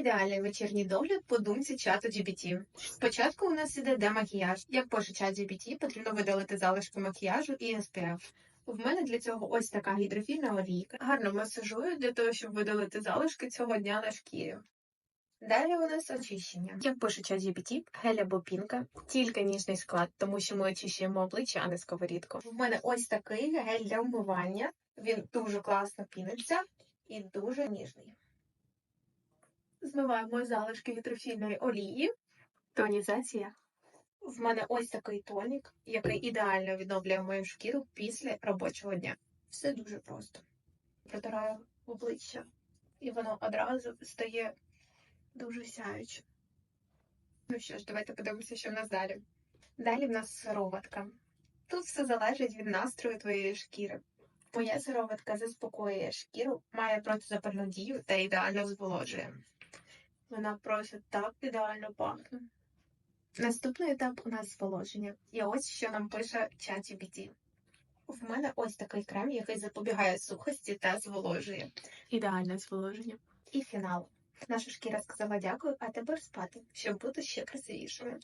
Ідеальний вечірній догляд по думці чату GPT. Спочатку у нас іде демакіяж. Як пише чат GPT, потрібно видалити залишки макіяжу і SPF. В мене для цього ось така гідрофільна олійка. Гарно масажую для того, щоб видалити залишки цього дня на шкірі. Далі у нас очищення. Як пише чат GPT, гель або пінка, тільки ніжний склад, тому що ми очищуємо обличчя, а не сковорідку. В мене ось такий гель для вмивання. Він дуже класно піниться і дуже ніжний. Змиваємо залишки гідрофільної олії. Тонізація. В мене ось такий тонік, який ідеально відновлює мою шкіру після робочого дня. Все дуже просто. Протираю обличчя, і воно одразу стає дуже сяючим. Ну що ж, давайте подивимося, що в нас далі. Далі в нас сироватка. Тут все залежить від настрою твоєї шкіри. Моя сироватка заспокоює шкіру, має протизапальну дію та ідеально зволожує. Вона просто так ідеально пахне. Наступний етап у нас зволоження. І ось що нам пише ChatGPT. В мене ось такий крем, який запобігає сухості та зволожує. Ідеальне зволоження. І фінал. Наша шкіра сказала дякую, а тепер спати, щоб бути ще красивішими.